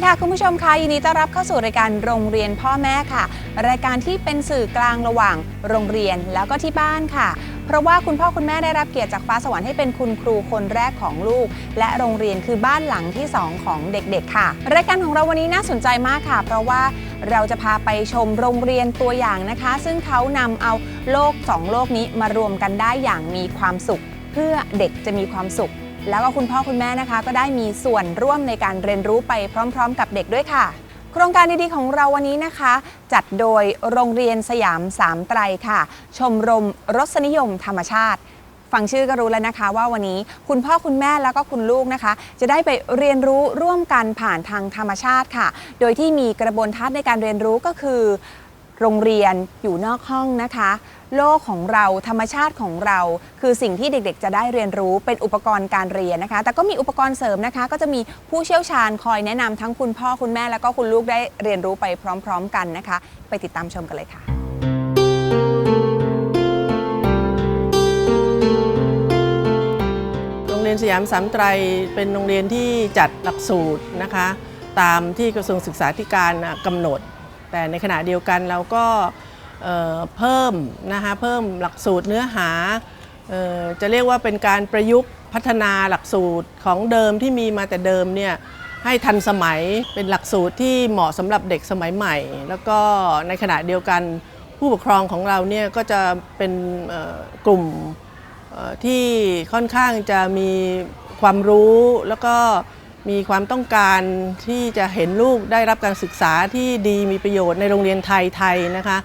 ดีค่ะคุณผู้ชมค่ะยินดีต้อนรับเข้าสู่รายการโรงเรียนพ่อแม่ค่ะ รายการที่เป็นสื่อกลางระหว่างโรงเรียนแล้วก็ที่บ้านค่ะ เพราะว่าคุณพ่อคุณแม่ได้รับเกียรติจากฟ้าสวรรค์ให้เป็นคุณครูคนแรกของลูก และโรงเรียนคือบ้านหลังที่ 2 ของเด็กๆ ค่ะ รายการของเราวันนี้น่าสนใจมากค่ะ เพราะว่าเราจะพาไปชมโรงเรียนตัวอย่างนะคะ ซึ่งเขานำเอาโลกสองโลกนี้มารวมกันได้อย่างมีความสุข เพื่อเด็กจะมีความสุข แล้วก็คุณพ่อคุณแม่นะคะ ก็ได้มีส่วนร่วมในการเรียนรู้ไปพร้อม ๆ กับเด็กด้วยค่ะ โครงการดีๆของเราวันนี้นะคะ จัดโดยโรงเรียนสยามสามไตรค่ะ ชมรมรสนิยมธรรมชาติฟังชื่อก็รู้แล้วนะคะว่าวันนี้คุณพ่อคุณแม่แล้วก็คุณลูกนะคะ จะได้ไปเรียนรู้ร่วมกันผ่านทางธรรมชาติค่ะ โดยที่มีกระบวนทัศน์ในการเรียนรู้ก็คือ โรงเรียนอยู่นอกห้องนะคะ โลกของเราธรรมชาติของเรา คือสิ่งที่เด็กๆ จะได้เรียนรู้เป็นอุปกรณ์การเรียนนะคะ แต่ก็มีอุปกรณ์เสริมนะคะ ก็จะมีผู้เชี่ยวชาญคอยแนะนำทั้งคุณพ่อคุณแม่แล้วก็คุณลูกได้เรียนรู้ไปพร้อม ๆ กันนะคะ ไปติดตามชมกันเลยค่ะ โรงเรียนสยามสามไตรเป็นโรงเรียนที่จัดหลักสูตรนะคะ ตามที่กระทรวงศึกษาธิการน่ะกำหนด แต่ในขณะเดียวกันเราก็ เเพิ่มนะคะเพิ่มหลักสูตรเนื้อหาเอ่อจะเรียกว่าเป็นการประยุกต์พัฒนาหลักสูตรของเดิมที่มีมาแต่เดิมเนี่ยให้ทันสมัยเป็นหลักสูตรที่เหมาะสำหรับเด็กสมัยใหม่ แล้วก็ในขณะเดียวกันผู้ปกครองของเราเนี่ยก็จะเป็นกลุ่มที่ค่อนข้างจะมีความรู้แล้วก็ มีความต้องการที่จะเห็นลูกได้รับการศึกษาที่ดีมีประโยชน์ในโรงเรียนไทยไทยนะคะ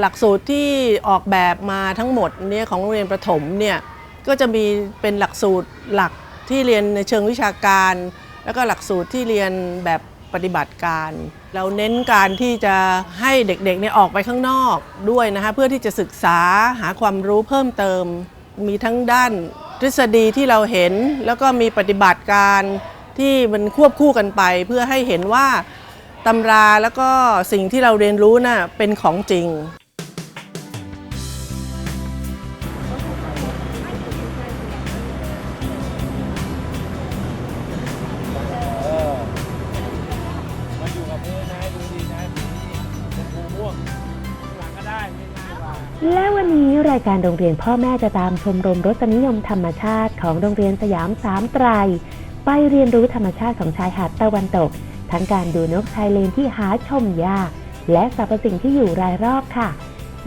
หลักสูตรที่ออกแบบมาทั้งหมดเนี่ยของโรงเรียนประถมเนี่ยก็จะมีเป็นหลักสูตรหลักที่เรียนในเชิงวิชาการ แล้วก็หลักสูตรที่เรียนแบบปฏิบัติการ เราเน้นการที่จะให้เด็กๆเนี่ยออกไปข้างนอกด้วยนะคะเพื่อที่จะศึกษาหาความรู้เพิ่มเติม มีทั้งด้านทฤษฎีที่เราเห็น แล้วก็มีปฏิบัติการ ที่มันควบคู่กันไป เพื่อให้เห็นว่าตำราแล้วก็สิ่งที่เราเรียนรู้น่ะเป็นของจริงมาอยู่กับพื้นะดูดีนะชมพูม่วงข้างหลังก็ได้ไม่ง่ายกว่า และวันนี้รายการโรงเรียนพ่อแม่จะตามชมรมรสนิยมธรรมชาติของโรงเรียนสยามสามไตร ไปเรียนรู้ธรรมชาติของชายหาดตะวันตก ทั้งการดูนกชายเลนที่หาชมยาก และสรรพสิ่งที่อยู่รายรอบค่ะ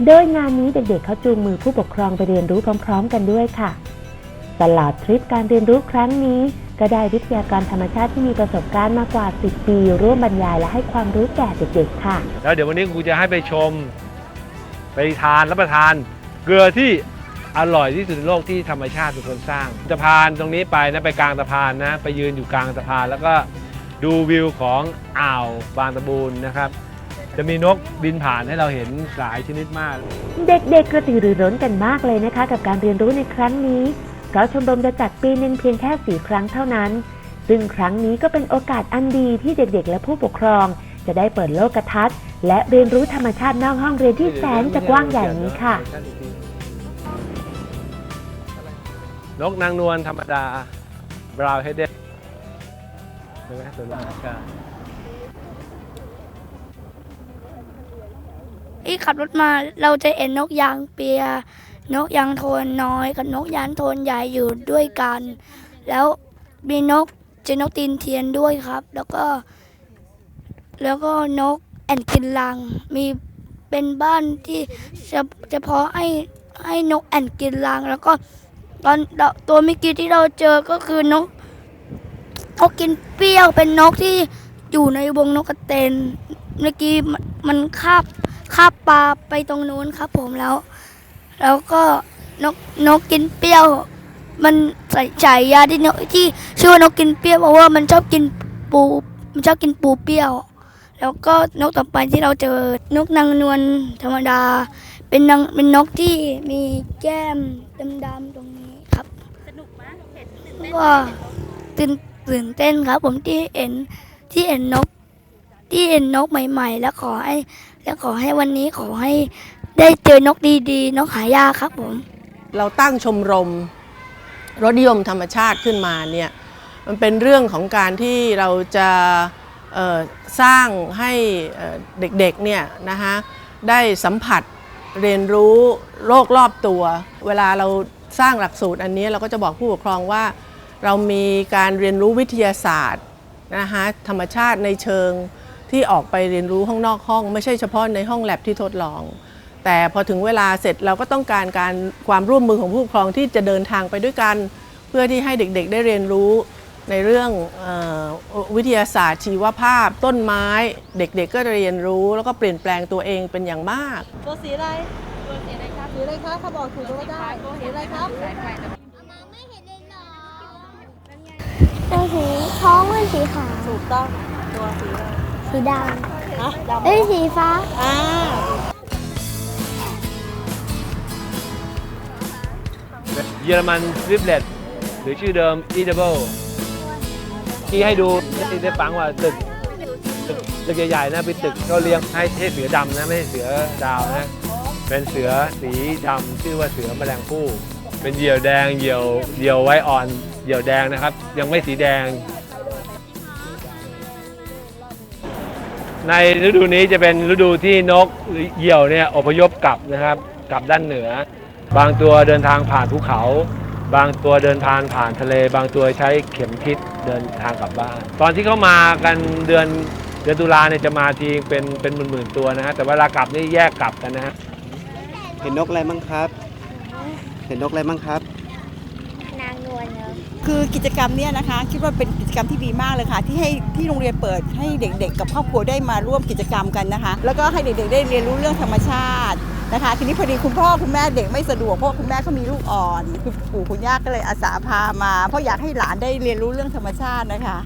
โดยงานนี้เด็กๆเขาจูงมือผู้ปกครองไปเรียนรู้พร้อม ๆ กันด้วยค่ะ ตลอดทริปการเรียนรู้ครั้งนี้ ก็ได้วิทยากรธรรมชาติที่มีประสบการณ์มากกว่า 10 ปี ร่วมบรรยายและให้ความรู้แก่เด็กๆค่ะ แล้วเดี๋ยววันนี้ครูจะให้ไปชม ไปทานรับประทานเกลือที่ อร่อยที่สุดในโลกที่ธรรมชาติเป็นคนสร้างสะพานตรงนี้ไปนะไปกลางสะพานนะไปยืนอยู่กลางสะพานแล้วก็ดูวิวของอ่าวบางตะบูนนะครับ จะมีนกบินผ่านให้เราเห็นหลายชนิดมาก เด็กๆกระตือรือร้นกันมากเลยนะคะ กับการเรียนรู้ในครั้งนี้ เพราะชมรมจะจัดปีหนึ่งเพียงแค่สี่ครั้งเท่านั้น ซึ่งครั้งนี้ก็เป็นโอกาสอันดีที่เด็กๆ และผู้ปกครอง จะได้เปิดโลกทัศน์และเรียนรู้ธรรมชาตินอกห้องเรียนที่แสนจะกว้างใหญ่นี้ค่ะ นกนางนวลธรรมดา บราวเฮดเดนใช่ไหมส่วนมากก็ที่ขับรถมาเราจะเห็นนกยางเปีย นกยางโทนน้อยกับนกยางโทนใหญ่อยู่ด้วยกัน แล้วมีนกเจนกตีนเทียนด้วยครับ แล้วก็ แล้วก็นกแอนกินลัง มีเป็นบ้านที่จะเฉพาะให้ให้นกแอนกินลังแล้วก็ ตอนตัวมื่อกี้ที่เราเจอก็คือนกนกกินเปรี้ยวเป็นนกที่อยู่ในวงนกกระเตนเมื่อกี้มันมันคาบคาบปลาไปตรงนู้นครับ ผมแล้ว แล้วก็นกนกกินเปรี้ยว มันใส่ฉายาที่นกที่ชื่อว่านกกินเปรี้ยวเพราะว่ามันชอบกินปูมันชอบกินปูเปรี้ยว แล้วก็นกต่อไปที่เราเจอนกนางนวลธรรมดา เป็นนางเป็นนกที่มีแก้มดำๆตรงนี้ครับสนุกไหมเห็น ก็ตื่นตื่นเต้นครับ ผมที่เห็นที่เห็นนก ที่เห็นนกใหม่ ๆ แล้วขอให้ แล้วขอให้วันนี้ขอให้ได้เจอนกดีๆ นกหายากครับผม เราตั้งชมรมรสนิยมธรรมชาติขึ้นมาเนี่ยมันเป็นเรื่องของการที่เราจะสร้างให้เอ่อเด็กๆเนี่ยนะคะได้สัมผัสเรียนรู้โลกรอบตัว เวลาเราสร้างหลักสูตรอันนี้เราก็จะบอกผู้ปกครองว่า เรามีการเรียนรู้วิทยาศาสตร์นะคะธรรมชาติในเชิงที่ออกไปเรียนรู้ข้างนอกห้อง ไม่ใช่เฉพาะในห้องแลบที่ทดลอง แต่พอถึงเวลาเสร็จเราก็ต้องการการความร่วมมือของผู้ปกครองที่จะเดินทางไปด้วยกัน เพื่อที่ให้เด็กๆ ได้เรียนรู้ในเรื่องเออวิทยาศาสตร์ชีวภาพ ต้นไม้เด็กๆก็เรียนรู้ แล้วก็เปลี่ยนแปลงตัวเองเป็นอย่างมาก ตัวสีอะไรตัวสีอะไรครับสีอะไรครับเขาบอกถูกก็ได้สีอะไรครับ ตัวสีท้องเป็นสีขาวถูกต้องตัวสีอะไรสีดฮะำเอ้ยสีฟ้า อ่าเยอรมันริบเลตหรือชื่อเดิม Edible ที่ให้ดูให้ได้ฟังว่าตึกตึกตึกใหญ่ๆนะเป็นตึกก็เลี้ยงให้ให้เสือดำนะไม่ใช่เสือดาวนะ เป็นเสือสีดำชื่อว่าเสือแมลงภู่เป็นเหยี่ยวแดงเหยี่ยวเหยี่ยวไว้อ่อน เหยี่ยวแดงนะครับ ยังไม่สีแดง ในฤดูนี้จะเป็นฤดูที่นกหรือเหยี่ยวเนี่ยอพยพกลับนะครับ กลับด้านเหนือ บางตัวเดินทางผ่านภูเขา บางตัวเดินทางผ่านทะเล บางตัวใช้เข็มทิศเดินทางกลับบ้าน ตอนที่เขามากันเดือนเดือนตุลาเนี่ยจะมาทีเป็นเป็นหมื่นๆตัวนะฮะแต่เวลากลับนี่แยกกลับกันนะฮะเห็นนกอะไรบ้างครับ เห็นนกอะไรบ้างครับ นางนวลเนอะ คือกิจกรรมเนี้ยนะคะ คิดว่าเป็นกิจกรรมที่ดีมากเลยค่ะ ที่ให้ที่โรงเรียนเปิดให้เด็กๆ กับครอบครัวได้มาร่วมกิจกรรมกันนะคะ แล้วก็ให้เด็กๆได้เรียนรู้เรื่องธรรมชาตินะคะ ทีนี้พอดีคุณพ่อคุณแม่เด็กไม่สะดวกเพราะว่าคุณแม่เขามีลูกอ่อน คือปู่คุณย่าก็เลยอาสาพามา เพราะอยากให้หลานได้เรียนรู้เรื่องธรรมชาตินะคะ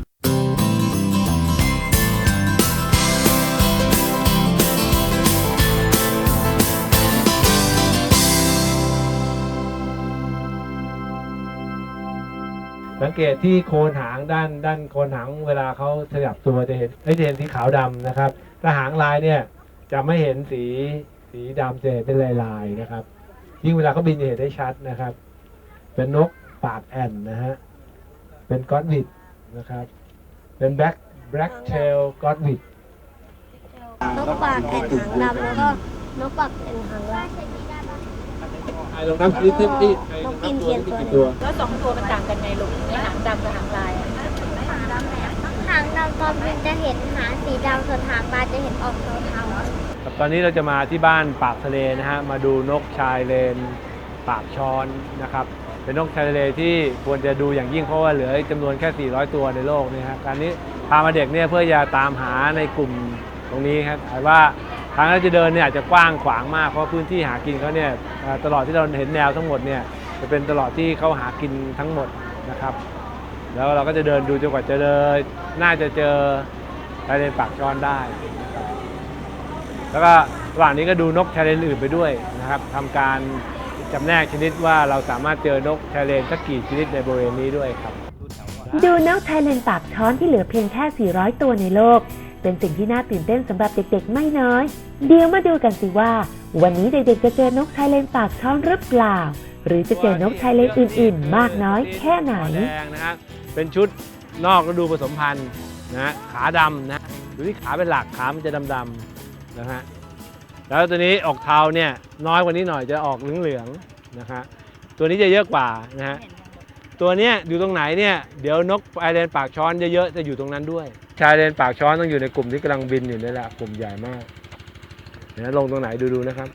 สังเกตที่โคนหางด้านด้านโคนหางเวลาเขาขยับตัวจะเห็นจะเห็นสีขาวดำนะครับถ้าหางลายเนี่ยจะไม่เห็นสีสีดำจะเห็นเป็นลายลายๆนะครับ ยิ่งเวลาเขาบินจะเห็นได้ชัดนะครับ เป็นนกปากแอนนะฮะเป็นกอดวิดนะครับเป็นแบล็กแบล็กเทลกอดวิดนกปากแอนหางดำแล้วก็นกปากแอนหางลาย ไอ้ลงน้ำที่ที่ที่ไอ้นกอินเทียนตัวหนึ่งตัวแล้วสองตัวมันต่างกันไงลูกในหางดำกับหางลายหางดำตอนบินจะเห็นหางสีดำส่วนหางปลาจะเห็นออกเทาครับตอนนี้เราจะมาที่บ้านปากทะเลนะฮะมาดูนกชายเลนปากช้อนนะครับเป็นนกชายทะเลที่ควรจะดูอย่างยิ่งเพราะว่าเหลือจำนวนแค่ 400 ตัวในโลกนี่ฮะการนี้พามาเด็กเนี่ยเพื่อจะตามหาในกลุ่มตรงนี้ครับแต่ว่า ทางที่จะเดินเนี่ยอาจจะกว้างขวางมากเพราะพื้นที่หากินเขาเนี่ยตลอดที่เราเห็นแนวทั้งหมดเนี่ยจะเป็นตลอดที่เขาหากินทั้งหมดนะครับ แล้วเราก็จะเดินดูจนกว่าจะเดินน่าจะเจอชายเลนปากช้อนได้นะครับแล้วก็ระหว่างนี้ก็ดูนกชายเลนอื่นไปด้วยนะครับทำการจำแนกชนิดว่าเราสามารถเจอนกชายเลนสักกี่ชนิดในบริเวณนี้ด้วยครับ ดูนกไทยแลนปากช้อนที่เหลือเพียงแค่ 400 ตัวในโลก เป็นสิ่งที่น่าตื่นเต้นสำหรับเด็กๆ ไม่น้อย เดี๋ยวมาดูกันสิว่า วันนี้เด็กๆจะเจอนกไทยแลนปากช้อนหรือเปล่า หรือจะเจอนกไทยแลนอื่นๆ มากน้อยแค่ไหนแดงนะฮะเป็นชุดนอกฤดูผสมพันธุ์นะฮะขาดำนะดูที่ขาเป็นหลักขามันจะดำๆนะฮะแล้วตัวนี้ออกเทาเนี่ยน้อยกว่านี้หน่อยจะออกเหลืองๆนะฮะตัวนี้จะเยอะกว่านะฮะตัวเนี้ยอยู่ตรงไหนเนี่ยเดี๋ยวนกไอเลนปากช้อนเยอะๆจะอยู่ตรงนั้นด้วย ชายเลนปากช้อนต้องอยู่ในกลุ่มที่กำลังบินอยู่นี่แหละกลุ่มใหญ่มากเดี๋ยวลงตรงไหนดูๆนะครับ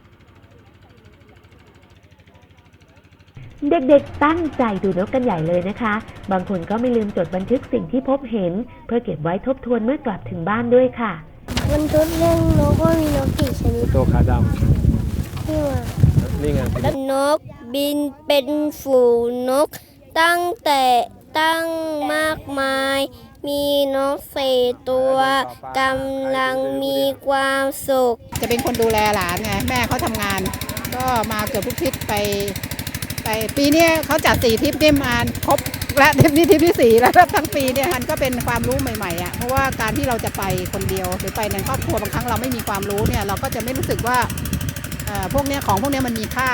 เด็กๆ ตั้งใจดูนกกันใหญ่เลยนะคะ บางคนก็ไม่ลืมจดบันทึกสิ่งที่พบเห็น เพื่อเก็บไว้ทบทวนเมื่อกลับถึงบ้านด้วยค่ะๆมันทุดเรื่องนกว่ามีนกกี่ชนิดตัวขาดที่ว่าำนี่ไงนกบินเป็นฝูงนก ตั้งแต่ตั้งมากมาย มีนกเศษตัวกำลังมีความสุข จะเป็นคนดูแลหลานไงแม่เขาทำงาน ก็มาเกือบทุกทริปไป ไปปีนี้เขาจัดสี่ทริปนี่มาครบและทริปนี้ทริปที่สี่แล้วทั้งปีเนี่ยมันก็เป็นความรู้ใหม่ๆอะเพราะว่าการที่เราจะไปคนเดียวหรือไปในครอบครัวบางครั้งเราไม่มีความรู้เนี่ยเราก็จะไม่รู้สึกว่าเออพวกเนี้ยของพวกเนี้ยมันมีค่า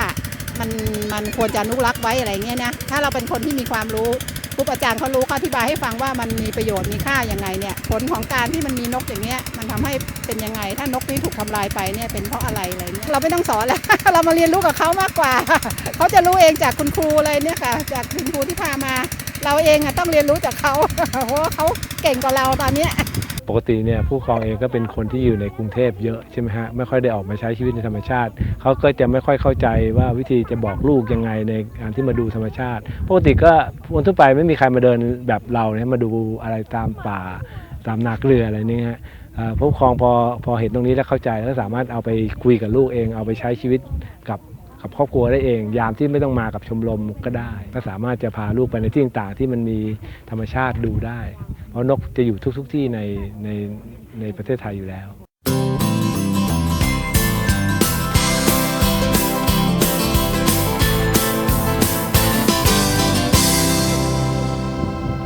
มันมันควรจะนุรักษ์ไว้อะไรเงี้ยนะถ้าเราเป็นคนที่มีความรู้ ปุ๊บอาจารย์เขารู้เขาอธิบายให้ฟังว่ามันมีประโยชน์มีค่ายังไงเนี่ยผลของการที่มันมีนกอย่างเนี้ยมันทำให้เป็นยังไง ถ้านกนี้ถูกทำลายไปเนี่ยเป็นเพราะอะไรอะไรเนี่ยเราไม่ต้องสอนแล้ว เรามาเรียนรู้กับเขามากกว่า เขาจะรู้เองจากคุณครูอะไรเนี่ยค่ะ จากคุณครูที่พามา เราเองอะต้องเรียนรู้จากเขาเพราะว่าเขาเก่งกว่าเราตอนเนี้ย ปกติเนี่ยผู้ปกครองเองก็เป็นคนที่อยู่ในกรุงเทพเยอะใช่ไหมฮะไม่ค่อยได้ออกมาใช้ชีวิตในธรรมชาติ เขาก็จะไม่ค่อยเข้าใจว่าวิธีจะบอกลูกยังไงในการที่มาดูธรรมชาติ ปกติก็คนทั่วไปไม่มีใครมาเดินแบบเราเนี่ยมาดูอะไรตามป่าตามนาเกลืออะไรนี่ฮะผู้ปกครองพอพอเห็นตรงนี้แล้วเข้าใจแล้วสามารถเอาไปคุยกับลูกเอง เอาไปใช้ชีวิตกับ กับครอบครัวได้เอง ยามที่ไม่ต้องมากับชมรมก็ได้ ก็สามารถจะพาลูกไปในที่ต่างๆที่มันมีธรรมชาติดูได้ เพราะนกจะอยู่ทุกๆที่ในในในประเทศไทยอยู่แล้ว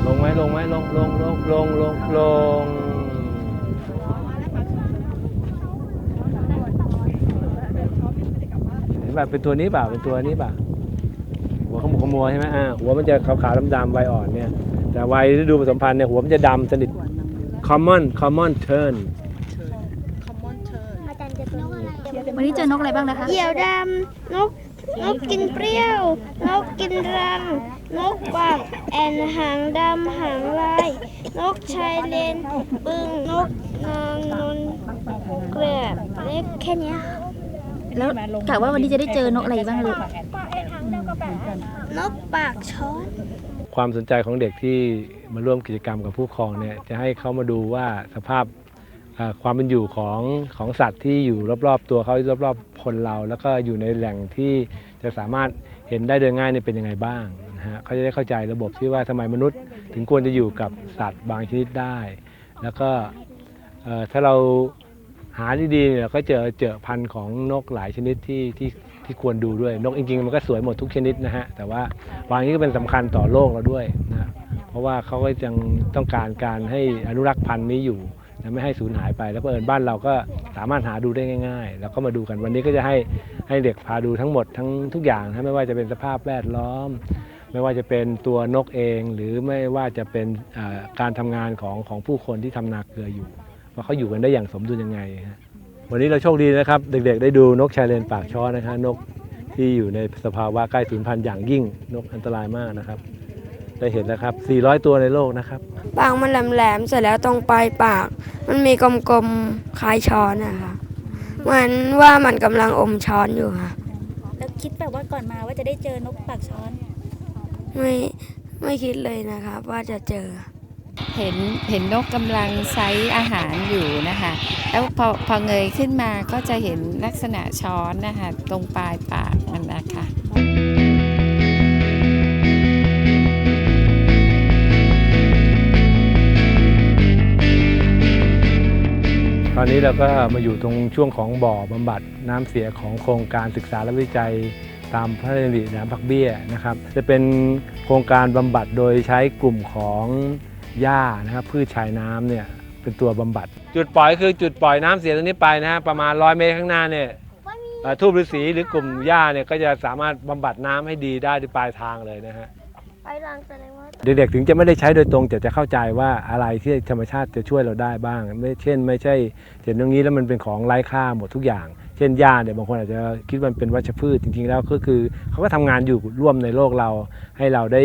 ลงไหมลงไหมลงลงลงลงลงลงเห็น ป่ะเป็นตัวนี้เปล่าเป็นตัวนี้เปล่าหัวขมุกขมัวใช่ไหมอ่าหัวมันจะขาวๆดำๆใบอ่อนเนี่ย แต่วัยฤดูผสมพันธุ์เนี่ยหัวมันจะดำสนิท common common turn วันนี้เจอนกอะไรบ้างนะคะ เหยี่ยวดำนกนกกินเปรี้ยวนกกินรัง นกปากแอนหางดำหางลาย นกชายเลน บึงนกนางนนเกลือเล็กแค่เนี้ย แล้วกะว่าวันนี้จะได้เจอนกอะไรบ้างลูกนกปากช้อนความสนใจของเด็กที่มาร่วมกิจกรรมกับผู้ปกครองเนี่ยจะให้เขามาดูว่าสภาพเอ่อความเป็นอยู่ของของสัตว์ที่อยู่รอบๆ ตัวเขารอบๆคนเรา แล้วก็อยู่ในแหล่งที่จะสามารถเห็นได้โดยง่ายเนี่ยเป็นยังไงบ้างนะฮะเขาจะได้เข้าใจระบบที่ว่าทำไมมนุษย์ ถึงควรจะอยู่กับสัตว์บางชนิดได้ แล้วก็เอ่อถ้าเรา หาดีๆเนี่ยเราก็เจอเจอพันธุ์ของนกหลายชนิดที่ที่ที่ควรดูด้วยนกจริงๆมันก็สวยหมดทุกชนิดนะฮะแต่ว่าวางนี้ก็เป็นสำคัญต่อโลกเราด้วยนะเพราะว่าเขาก็ยังต้องการการให้อนุรักษ์พันธุ์นี้อยู่นะไม่ให้สูญหายไป แล้วเอิญบ้านเราก็สามารถหาดูได้ง่าย ๆ แล้วก็มาดูกันวันนี้ก็จะให้ให้เด็กพาดูทั้งหมดทั้งทุกอย่างนะไม่ว่าจะเป็นสภาพแวดล้อม ไม่ว่าจะเป็นตัวนกเอง หรือไม่ว่าจะเป็นอ่าการทำงานของของผู้คนที่ทำนาเกลืออยู่ ว่าเขาอยู่กันได้อย่างสมดุลยังไงฮะวันนี้เราโชคดีนะครับ เด็กๆ ได้ดูนกชายเลนปากช้อนะครับนกที่อยู่ในสภาวะใกล้สูญพันธุ์อย่างยิ่งนกอันตรายมากนะครับ ได้เห็นแล้วครับ 400 ตัวในโลกนะครับ ปากมันแหลมๆเสร็จแล้วตรงปลายปาก มันมีกลมๆคล้ายช้อนนะคะเหมือนว่ามันกำลังอมช้อนอยู่ค่ะ แล้วคิดแบบว่าก่อนมาว่าจะได้เจอนกปากช้อน ไม่ไม่คิดเลยนะคะว่าจะเจอ เห็นเห็นนกกำลังไซส์อาหารอยู่นะคะ แล้วพอพอเงยขึ้นมาก็จะเห็นลักษณะช้อนนะคะ ตรงปลายปากมันนะคะตอนนี้เราก็มาอยู่ตรงช่วงของบ่อบำบัดน้ำเสียของโครงการศึกษาและวิจัยตามพระราชดำริน้ำผักเบี้ยนะครับ จะเป็นโครงการบำบัดโดยใช้กลุ่มของ หญ้านะครับพืชชายน้ำเนี่ยเป็นตัวบำบัด จุดปล่อยคือจุดปล่อยน้ำเสียตรงนี้ไปนะฮะประมาณ100เมตรข้างหน้าเนี่ยเอ่อทูบฤาษีหรือกลุ่มหญ้าเนี่ยก็จะสามารถบำบัดน้ำให้ดีได้ที่ปลายทางเลยนะฮะไปรังแสดงว่าเด็กๆถึงจะไม่ได้ใช้โดยตรงแต่จะเข้าใจว่าอะไรที่ธรรมชาติจะช่วยเราได้บ้าง ไม่เช่น ไม่ใช่เห็นตรงนี้แล้วมันเป็นของไร้ค่าหมดทุกอย่าง เช่นหญ้าเนี่ยบางคนอาจจะคิดว่ามันเป็นวัชพืชจริงๆแล้วก็คือเขาก็ทำงานอยู่ร่วมในโลกเราให้เราได้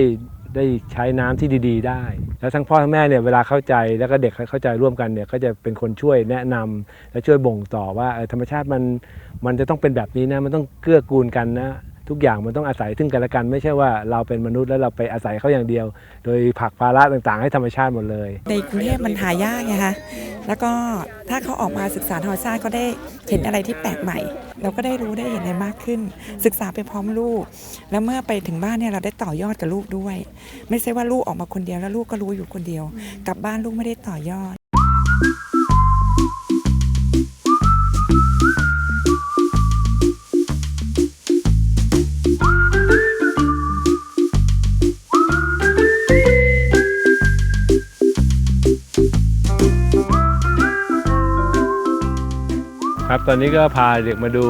ได้ใช้น้ำที่ดี ๆ ได้ แล้วทั้งพ่อทั้งแม่เนี่ยเวลาเข้าใจแล้วก็เด็กเข้าใจร่วมกันเนี่ยก็จะเป็นคนช่วยแนะนำและช่วยบ่งต่อว่าธรรมชาติมันมันจะต้องเป็นแบบนี้นะมันต้องเกื้อกูลกันนะ ทุกอย่างมันต้องอาศัยซึ่งกันและกันไม่ใช่ว่าเราเป็นมนุษย์แล้วเราไปอาศัยเขาอย่างเดียว โดยผักภาระต่างๆ ให้ธรรมชาติหมดเลย ในกรุงเทพมันหายากไงคะแล้วก็ถ้าเขาออกมาศึกษาธรรมชาติก็ได้เห็นอะไรที่แปลกใหม่ เราก็ได้รู้ได้เห็นอะไรมากขึ้น ศึกษาไปพร้อมลูก แล้วเมื่อไปถึงบ้านเนี่ยเราได้ต่อยอดกับลูกด้วย ไม่ใช่ว่าลูกออกมาคนเดียวแล้วลูกก็รู้อยู่คนเดียว กลับบ้านลูกไม่ได้ต่อยอด ตอนนี้ก็พาเด็กมาดู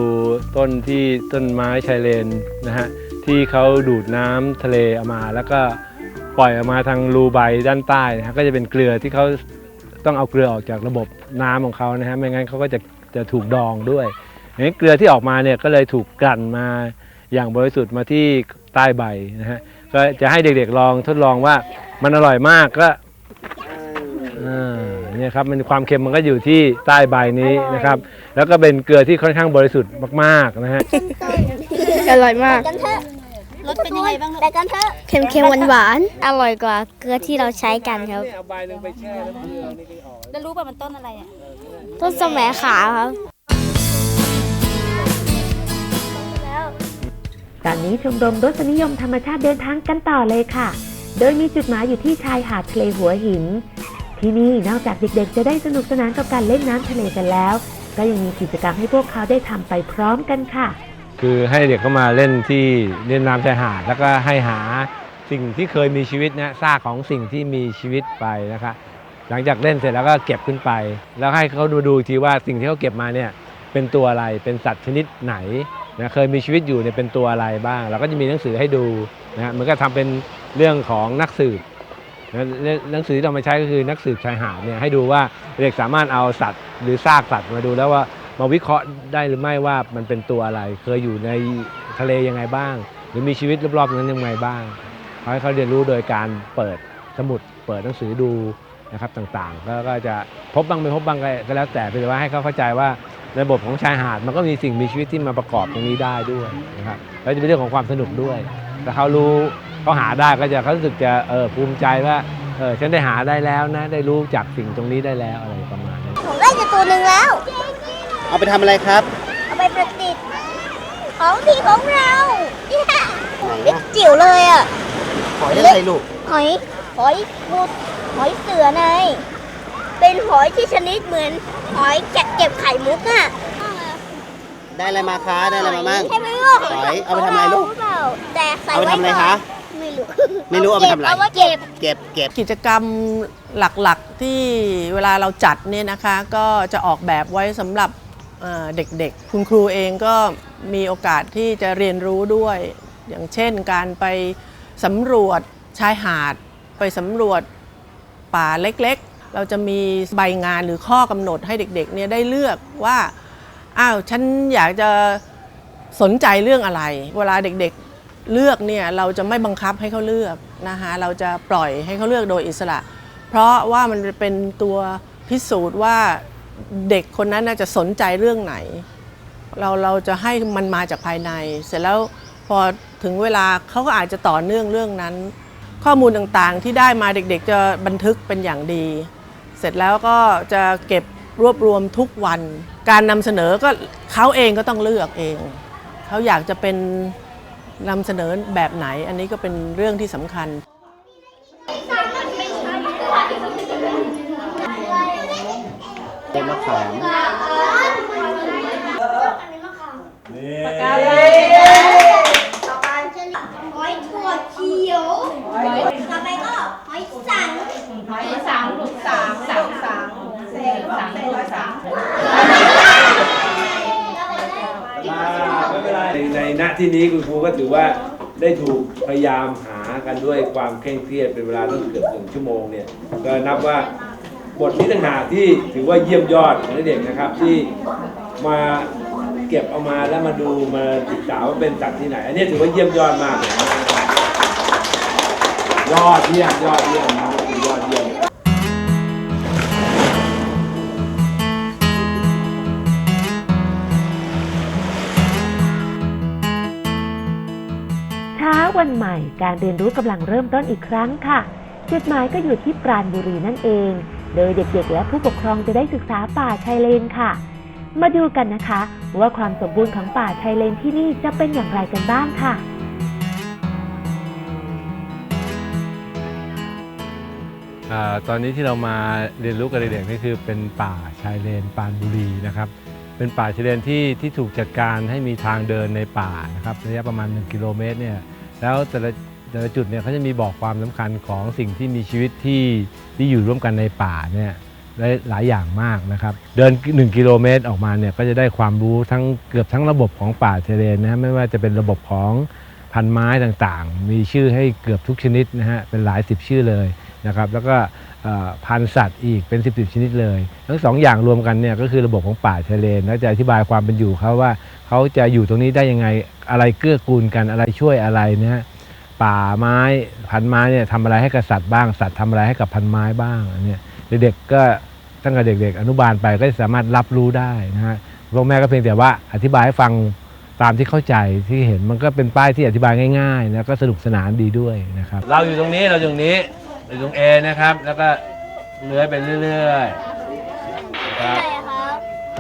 ต้นที่ต้นไม้ชายเลนนะฮะที่เขาดูดน้ำทะเลเอามา แล้วก็ปล่อยออกมาทางรูใบด้านใต้นะฮะก็จะเป็นเกลือที่เขาต้องเอาเกลือออกจากระบบน้ำของเขานะฮะไม่งั้นเขาก็จะจะถูกดองด้วยอย่างนี้เกลือที่ออกมาเนี่ยก็เลยถูกกลั่นมาอย่างบริสุทธิ์มาที่ใต้ใบนะฮะก็จะให้เด็กๆลองทดลองว่ามันอร่อยมากก็อ่า เนี่ยครับมันความเค็มมันก็อยู่ที่ใต้ใบนี้นะครับ แล้วก็เป็นเกลือที่ค่อนข้างบริสุทธิ์มากๆนะฮะอร่อยมากกันเถอะรสเป็นยังไงบ้างลูกไปกันเถอะเค็มๆหวานๆอร่อยกว่าเกลือที่เราใช้กันครับเอาใบหนึ่งไปแช่น้ำเกลือนี่ก็ออกแล้วรู้ป่ะมันต้นอะไรเนี่ยต้นสมัยขาวครับตอนนี้ชมรมรสนิยมธรรมชาติเดินทางกันต่อเลยค่ะ โดยมีจุดหมายอยู่ที่ชายหาดทะเลหัวหิน ที่นี่นอกจากเด็กๆ จะได้สนุกสนานกับการเล่นน้ำทะเลกันแล้ว ก็ยังมีกิจกรรมให้พวกเขาได้ทำไปพร้อมกันค่ะ คือให้เด็กเข้ามาเล่นที่เล่นน้ำชายหาด แล้วก็ให้หาสิ่งที่เคยมีชีวิตนะซากของสิ่งที่มีชีวิตไปนะคะ หลังจากเล่นเสร็จแล้วก็เก็บขึ้นไป แล้วให้เขาดูดูทีว่าสิ่งที่เขาเก็บมาเนี่ยเป็นตัวอะไรเป็นสัตว์ชนิดไหนนะเคยมีชีวิตอยู่เนี่ยเป็นตัวอะไรบ้าง เราก็จะมีหนังสือให้ดูนะเหมือนก็ทำเป็นเรื่องของนักสืบ หนังสือที่เรามาใช้ก็คือนักสืบชายหาดเนี่ยให้ดูว่าเด็กสามารถเอาสัตว์ หรือซากสัตว์มาดูแล้วว่ามาวิเคราะห์ได้หรือไม่ว่ามันเป็นตัวอะไร เคยอยู่ในทะเลยังไงบ้าง หรือมีชีวิตรอบๆนั้นยังไงบ้างขอให้เขาเรียนรู้โดยการเปิดสมุดเปิดหนังสือดูนะครับต่างๆแล้วก็จะพบบ้างไม่พบบ้างก็แล้วแต่เป็นว่าให้เขาเข้าใจว่าในระบบของชายหาดมันก็มีสิ่งมีชีวิตที่มาประกอบตรงนี้ได้ด้วยนะครับแล้วจะเป็นเรื่องของความสนุกด้วยถ้าเขารู้ เขาหาได้ก็จะเขารู้สึกจะเออภูมิใจว่าเออฉันได้หาได้แล้วนะ ได้รู้จักสิ่งตรงนี้ได้แล้วอะไรประมาณนี้ผมได้จะตัวหนึ่งแล้ว เอาไปทำอะไรครับ เอาไปประดิษฐ์ของดีของเราเล็กจิ๋วเลยอะหอยอะไรลูกหอยหอยบุดหอยเสือไงเป็นหอยที่ชนิดเหมือนหอยแกะเก็บไข่มุกอะได้อะไรมาคะได้อะไรมามั่งใช่ไหมลูกหอยเอาไปทำอะไรลูกเปล่าแต่ใส่เอาไปไว้ทำอะไรก่อนคะ ไม่รู้ไม่รู้เอาไปทำอะไร เอาไว้เก็บ เก็บเก็บ กิจกรรมหลักๆที่เวลาเราจัดเนี่ยนะคะก็จะออกแบบไว้สำหรับเอ่อเด็กๆ คุณครูเองก็มีโอกาสที่จะเรียนรู้ด้วย อย่างเช่นการไปสำรวจชายหาด ไปสำรวจป่าเล็กๆ เราจะมีใบงานหรือข้อกำหนดให้เด็กๆเนี่ยได้เลือกว่า อ้าว ฉันอยากจะสนใจเรื่องอะไร เวลาเด็กๆ เลือกเนี่ยเราจะไม่บังคับให้เขาเลือกนะคะเราจะปล่อยให้เขาเลือกโดยอิสระ เพราะว่ามันเป็นตัวพิสูจน์ว่าเด็กคนนั้นน่าจะสนใจเรื่องไหน เราเราจะให้มันมาจากภายใน เสร็จแล้วพอถึงเวลาเขาก็อาจจะต่อเนื่องเรื่องนั้น ข้อมูลต่างๆที่ได้มาเด็กๆ จะบันทึกเป็นอย่างดี เสร็จแล้วก็จะเก็บรวบรวมทุกวัน การนำเสนอก็เขาเองก็ต้องเลือกเอง เขาอยากจะเป็น นำเสนอแบบไหนอันนี้ก็เป็นเรื่องที่สำคัญเป็นมะขามปากกาเลยต่อไปหอยถั่วเขียวต่อไปก็หอยสังหอยสังลูกสังสังสังเศษสังเศษสังใในณที่นี้คุณครูก็ถือว่าได้ถูกพยายามหากันด้วยความเคร่งเครียดเป็นเวลาตั้งเกือบหนึ่งชั่วโมงเนี่ยก็นับว่าบทนี้ต่างหากที่ถือว่าเยี่ยมยอดของเด็กนะครับที่มาเก็บเอามาแล้วมาดูมาศึกษาว่าเป็นสัตว์ที่ไหน อันนี้ถือว่าเยี่ยมยอดมากยอดเยี่ยมยอดเยี่ยมนะครับยอดเยี่ยม วันใหม่ การเรียนรู้กำลังเริ่มต้นอีกครั้งค่ะ จุดหมายก็อยู่ที่ปราณบุรีนั่นเอง โดยเด็กๆ และผู้ปกครองจะได้ศึกษาป่าชายเลนค่ะ มาดูกันนะคะ ว่าความสมบูรณ์ของป่าชายเลนที่นี่จะเป็นอย่างไรกันบ้างค่ะอตอนนี้ที่เรามาเรียนรู้กับเด็กๆนี่คือเป็นป่าชายเลนปรานบุรีนะครับ เป็นป่าชายเลนที่ที่ถูกจัดการให้มีทางเดินในป่านะครับระยะประมาณ 1 กิโลเมตรเนี่ย แล้วแต่ละแต่ละจุดเนี่ยเขาจะมีบอกความสำคัญของสิ่งที่มีชีวิตที่ที่อยู่ร่วมกันในป่าเนี่ยได้หลายอย่างมากนะครับ เดิน 1 กิโลเมตรออกมาเนี่ยก็จะได้ความรู้ทั้งเกือบทั้งระบบของป่าเทเลนนะฮะไม่ว่าจะเป็นระบบของพันไม้ต่างๆ มีชื่อให้เกือบทุกชนิดนะฮะเป็นหลายสิบชื่อเลยนะครับ แล้วก็ พันสัตว์อีกเป็นสิบสิบชนิดเลย ทั้งสองอย่างรวมกันเนี่ยก็คือระบบของป่าชายเลนแล้วจะอธิบายความเป็นอยู่เขาว่าเขาจะอยู่ตรงนี้ได้ยังไงอะไรเกื้อกูลกันอะไรช่วยอะไรนะฮะป่าไม้พันไม้เนี่ยทำอะไรให้กับสัตว์บ้างสัตว์ทำอะไรให้กับพันไม้บ้างอันเนี้ยเด็กๆก็ตั้งแต่เด็ก ๆ อนุบาลไปก็สามารถรับรู้ได้นะฮะพ่อแม่ก็เพียงแต่ว่าอธิบายให้ฟังตามที่เข้าใจที่เห็นมันก็เป็นป้ายที่อธิบายง่ายๆแล้วก็สนุกสนานดีด้วยนะครับ เราอยู่ตรงนี้เราอยู่ตรงนี้ อยู่ตรง A นะครับ แล้วก็เลื้อยไปเรื่อยๆนะครับ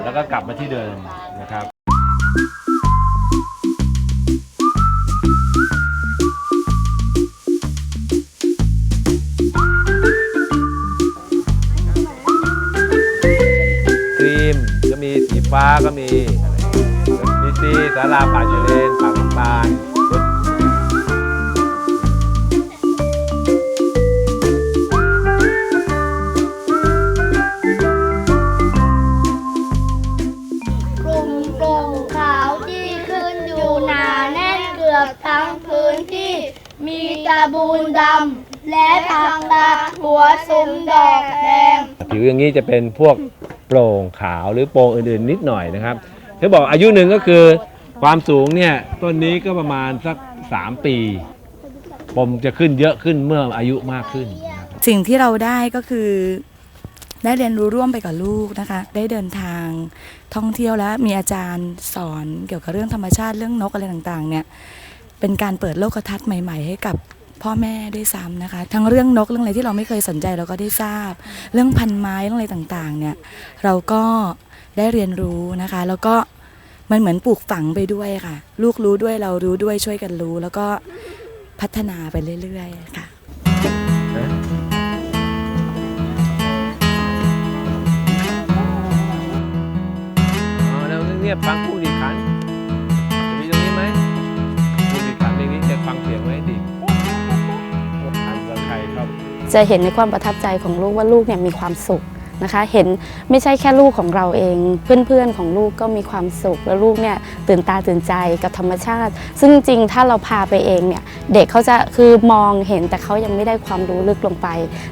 แล้วก็กลับมาที่เดิมนะครับครีมก็มีสีฟ้าก็มีมีซีสาราป่าชายเลนป่าน้ำตาล ดำและผักตาหัวสุมดอกแดงผิวอย่างนี้จะเป็นพวกโปร่งขาวหรือโปร่งอื่นๆนิดหน่อยนะครับเขาบอกอายุหนึ่งก็คือความสูงเนี่ยต้นนี้ก็ประมาณสัก 3 ปีปมจะขึ้นเยอะขึ้นเมื่ออายุมากขึ้นนะครับสิ่งที่เราได้ก็คือ ได้เรียนรู้ร่วมไปกับลูกนะคะ ได้เดินทางท่องเที่ยวและมีอาจารย์สอนเกี่ยวกับเรื่องธรรมชาติเรื่องนกอะไรต่างๆ เนี่ยเป็นการเปิดโลกทัศน์ใหม่ ๆ ให้กับ พ่อแม่ด้วยซ้ำนะคะ ทั้งเรื่องนกเรื่องอะไรที่เราไม่เคยสนใจเราก็ได้ทราบ เรื่องพันไม้เรื่องอะไรต่างๆ เนี่ยเราก็ได้เรียนรู้นะคะ แล้วก็มันเหมือนปลูกฝังไปด้วยค่ะ ลูกรู้ด้วยเรารู้ด้วยช่วยกันรู้ แล้วก็พัฒนาไปเรื่อยๆค่ะอ๋อแล้วเงียบฟังผู้ดีขัน จะเห็นในความประทับใจของลูกว่าลูกเนี่ยมีความสุข นะคะ เห็นไม่ใช่แค่ลูกของเราเอง เพื่อนๆของลูกก็มีความสุข แล้วลูกเนี่ยตื่นตาตื่นใจกับธรรมชาติ ซึ่งจริงถ้าเราพาไปเองเนี่ยเด็กเขาจะคือมองเห็นแต่เขายังไม่ได้ความรู้ลึกลงไป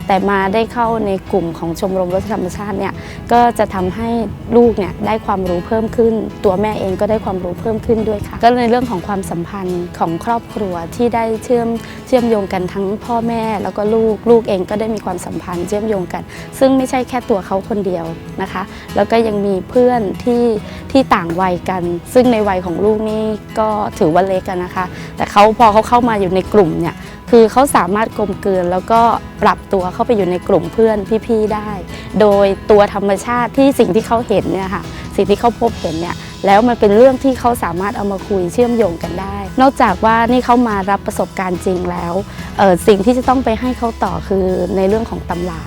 แต่มาได้เข้าในกลุ่มของชมรมรถธรรมชาติเนี่ยก็จะทำให้ลูกเนี่ยได้ความรู้เพิ่มขึ้น ตัวแม่เองก็ได้ความรู้เพิ่มขึ้นด้วยค่ะ ก็ในเรื่องของความสัมพันธ์ของครอบครัวที่ได้เชื่อมเชื่อมโยงกันทั้งพ่อแม่แล้วก็ลูกลูกเองก็ได้มีความสัมพันธ์เชื่อมโยงกัน ซึ่งไม่ใช่แค่ตัวเขาคนเดียวนะคะ แล้วก็ยังมีเพื่อนที่ที่ต่างวัยกัน ซึ่งในวัยของลูกนี่ก็ถือว่าเล็กกันนะคะ แต่เขาพอเขาเข้ามาอยู่ในกลุ่มเนี่ยคือเขาสามารถกลมเกลืนแล้วก็ปรับตัวเข้าไปอยู่ในกลุ่มเพื่อนพี่ๆได้ โดยตัวธรรมชาติที่สิ่งที่เขาเห็นเนี่ยค่ะสิ่งที่เขาพบเห็นเนี่ยแล้วมันเป็นเรื่องที่เขาสามารถเอามาคุยเชื่อมโยงกันได้ นอกจากว่านี่เขามารับประสบการณ์จริงแล้วสิ่งที่จะต้องไปให้เขาต่อคือในเรื่องของตำรา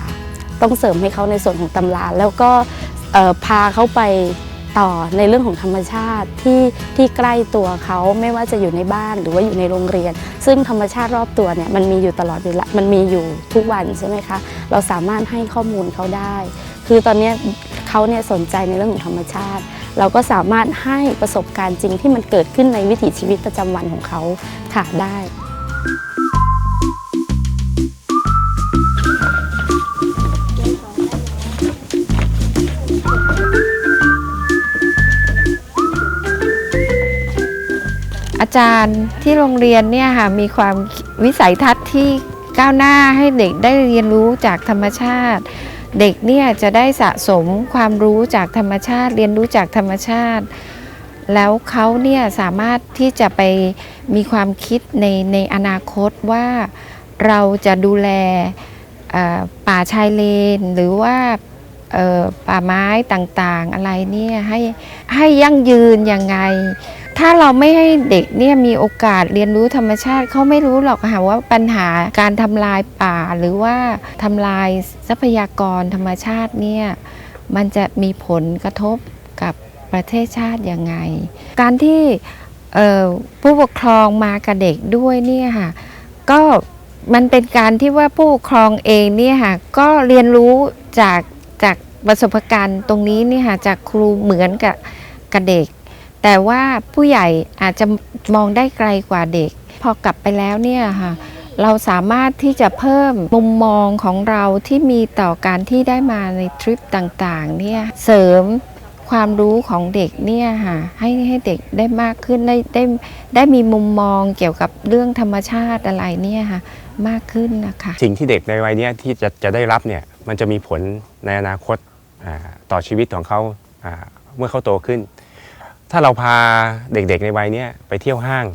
ต้องเสริมให้เขาในส่วนของตำราแล้วก็พาเขาไปต่อในเรื่องของธรรมชาติที่ที่ใกล้ตัวเขาไม่ว่าจะอยู่ในบ้านหรือว่าอยู่ในโรงเรียน ซึ่งธรรมชาติรอบตัวเนี่ยมันมีอยู่ตลอดเวลามันมีอยู่ทุกวันใช่ไหมคะเราสามารถให้ข้อมูลเขาได้ คือตอนนี้เขาเนี่ยสนใจในเรื่องของธรรมชาติ เราก็สามารถให้ประสบการณ์จริงที่มันเกิดขึ้นในวิถีชีวิตประจำวันของเขาค่ะได้ อาจารย์ที่โรงเรียนเนี่ยค่ะมีความวิสัยทัศน์ที่ก้าวหน้าให้เด็กได้เรียนรู้จากธรรมชาติ เด็กเนี่ยจะได้สะสมความรู้จากธรรมชาติ เรียนรู้จากธรรมชาติ แล้วเขาเนี่ยสามารถที่จะไปมีความคิดในในอนาคตว่าเราจะดูแลป่าชายเลน หรือว่าป่าไม้ต่างๆอะไรเนี่ยให้ให้ยั่งยืนยังไง ถ้าเราไม่ให้เด็กเนี่ยมีโอกาสเรียนรู้ธรรมชาติเขาไม่รู้หรอกค่ะว่าปัญหาการทำลายป่า หรือว่าทำลายทรัพยากรธรรมชาติเนี่ยมันจะมีผลกระทบกับประเทศชาติยังไง การที่ผู้ปกครองมากับเด็กด้วยเนี่ยค่ะก็มันเป็นการที่ว่าผู้ปกครองเองเนี่ยค่ะก็เรียนรู้จากจากประสบการณ์ตรงนี้เนี่ยค่ะจากครูเหมือนกับกับเด็ก แต่ว่าผู้ใหญ่อาจจะมองได้ไกลกว่าเด็ก พอกลับไปแล้วเนี่ยค่ะเราสามารถที่จะเพิ่มมุมมองของเราที่มีต่อการที่ได้มาในทริปต่างๆเนี่ยเสริมความรู้ของเด็กเนี่ยค่ะให้ให้เด็กได้มากขึ้นได้ได้ได้มีมุมมองเกี่ยวกับเรื่องธรรมชาติอะไรเนี่ยค่ะมากขึ้นนะคะสิ่งที่เด็กในวัยนี้ที่จะจะได้รับเนี่ยมันจะมีผลในอนาคตต่อชีวิตของเขาเมื่อเขาโตขึ้น ถ้าเราพาเด็กๆในวัยนี้ไปเที่ยวห้าง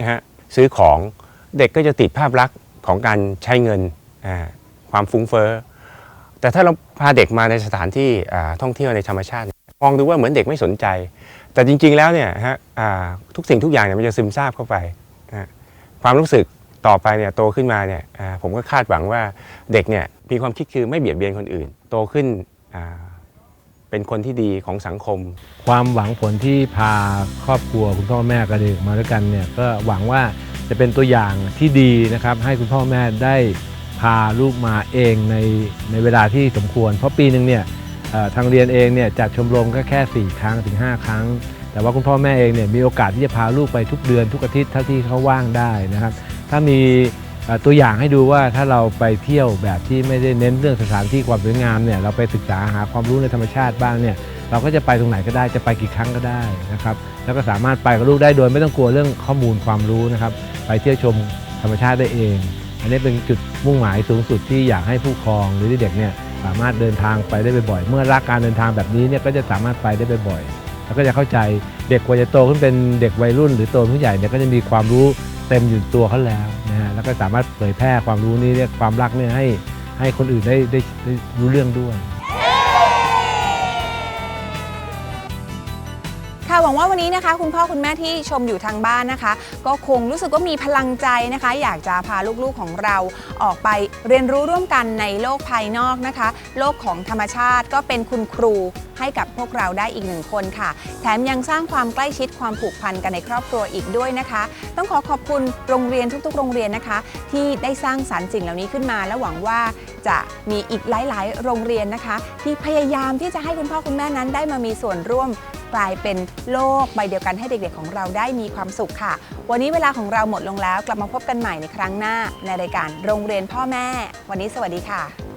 นะฮะซื้อของเด็กก็จะติดภาพลักษณ์ของการใช้เงินความฟุ้งเฟ้อแต่ถ้าเราพาเด็กมาในสถานที่ท่องเที่ยวในธรรมชาติมองดูว่าเหมือนเด็กไม่สนใจ แต่จริงๆแล้วเนี่ยฮะทุกสิ่งทุกอย่างเนี่ยมันจะซึมซาบเข้าไปความรู้สึกต่อไปเนี่ยโตขึ้นมาเนี่ยผมก็คาดหวังว่าเด็กเนี่ยมีความคิดคือไม่เบียดเบียนคนอื่น โตขึ้น เป็นคนที่ดีของสังคม ความหวังผลที่พาครอบครัวคุณพ่อแม่กับเด็กมาด้วยกันเนี่ยก็หวังว่าจะเป็นตัวอย่างที่ดีนะครับ ให้คุณพ่อแม่ได้พาลูกมาเองในในเวลาที่สมควร เพราะปีหนึ่งเนี่ยทางเรียนเองเนี่ยจัดชมรมก็แค่ 4 ครั้งถึง 5 ครั้ง แต่ว่าคุณพ่อแม่เองเนี่ยมีโอกาสที่จะพาลูกไปทุกเดือนทุกอาทิตย์เท่าที่เขาว่างได้นะครับ ถ้ามี ตัวอย่างให้ดูว่าถ้าเราไปเที่ยวแบบที่ไม่ได้เน้นเรื่องสถานที่ความสวยงามเนี่ยเราไปศึกษาหาความรู้ในธรรมชาติบ้างเนี่ยเราก็จะไปตรงไหนก็ได้จะไปกี่ครั้งก็ได้นะครับแล้วก็สามารถไปกับลูกได้โดยไม่ต้องกลัวเรื่องข้อมูลความรู้นะครับ ไปเที่ยวชมธรรมชาติได้เอง อันนี้เป็นจุดมุ่งหมายสูงสุดที่อยากให้ผู้ปกครองหรือเด็กเนี่ยสามารถเดินทางไปได้บ่อยๆเมื่อรักการเดินทางแบบนี้เนี่ยก็จะสามารถไปได้บ่อยๆแล้วก็จะเข้าใจเด็กกว่าจะโตขึ้นเป็นเด็กวัยรุ่น หรือโตเป็นผู้ใหญ่เนี่ยก็จะมีความรู้ เต็มอยู่ตัวเขาแล้วนะฮะแล้วก็สามารถเผยแพร่ความรู้นี้เรียกความรักเนี่ยให้ให้คนอื่นได้ได้ได้รู้เรื่องด้วย วังว่าวันนี้นะคะ คุณพ่อคุณแม่ที่ชมอยู่ทางบ้านนะคะ ก็คงรู้สึกว่ามีพลังใจนะคะ อยากจะพาลูกๆของเราออกไปเรียนรู้ร่วมกันในโลกภายนอกนะคะ โลกของธรรมชาติก็เป็นคุณครูให้กับพวกเราได้อีกหนึ่งคนค่ะ แถมยังสร้างความใกล้ชิดความผูกพันกันในครอบครัวอีกด้วยนะคะ ต้องขอขอบคุณโรงเรียนทุกๆ โรงเรียนนะคะ ที่ได้สร้างสรรค์สิ่งเหล่านี้ขึ้นมา และหวังว่าจะมีอีกหลาย ๆ โรงเรียนนะคะ ที่พยายามที่จะให้คุณพ่อคุณแม่นั้นได้มามีส่วนร่วมกลายเป็นโลกใบเดียวกันให้เด็ก ๆ ของเราได้มีความสุขค่ะ วันนี้เวลาของเราหมดลงแล้ว กลับมาพบกันใหม่ในครั้งหน้า ในรายการโรงเรียนพ่อแม่ วันนี้สวัสดีค่ะ